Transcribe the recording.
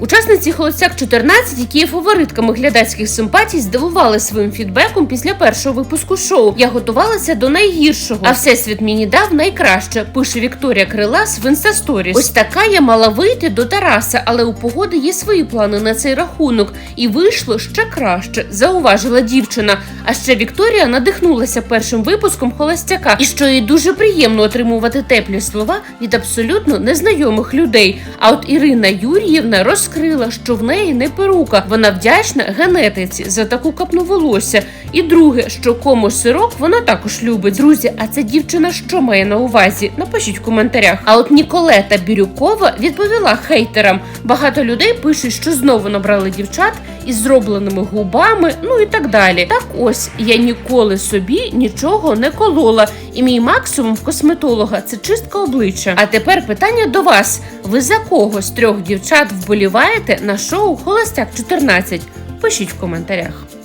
Учасниці Холостяк 14, які є фаворитками глядацьких симпатій, здивували своїм фідбеком після першого випуску шоу. Я готувалася до найгіршого, а всесвіт мені дав найкраще. Пише Вікторія Крилас в інстасторіс. Ось така я мала вийти до Тараса, але у погоди є свої плани на цей рахунок, і вийшло ще краще. Зауважила дівчина. А ще Вікторія надихнулася першим випуском холостяка, і що їй дуже приємно отримувати теплі слова від абсолютно незнайомих людей. А от Ірина Юріївна розкрила, що в неї не перука. Вона вдячна генетиці за таку капну волосся. І друге, що кому сирок вона також любить. Друзі, а ця дівчина що має на увазі? Напишіть в коментарях. А от Ніколета Бірюкова відповіла хейтерам. Багато людей пишуть, що знову набрали дівчат із зробленими губами, ну і так далі. Так ось я ніколи собі нічого не колола, і мій максимум в косметолога це чистка обличчя. А тепер питання до вас: ви за кого з трьох дівчат вболіваєте на шоу Холостяк 14? Пишіть в коментарях.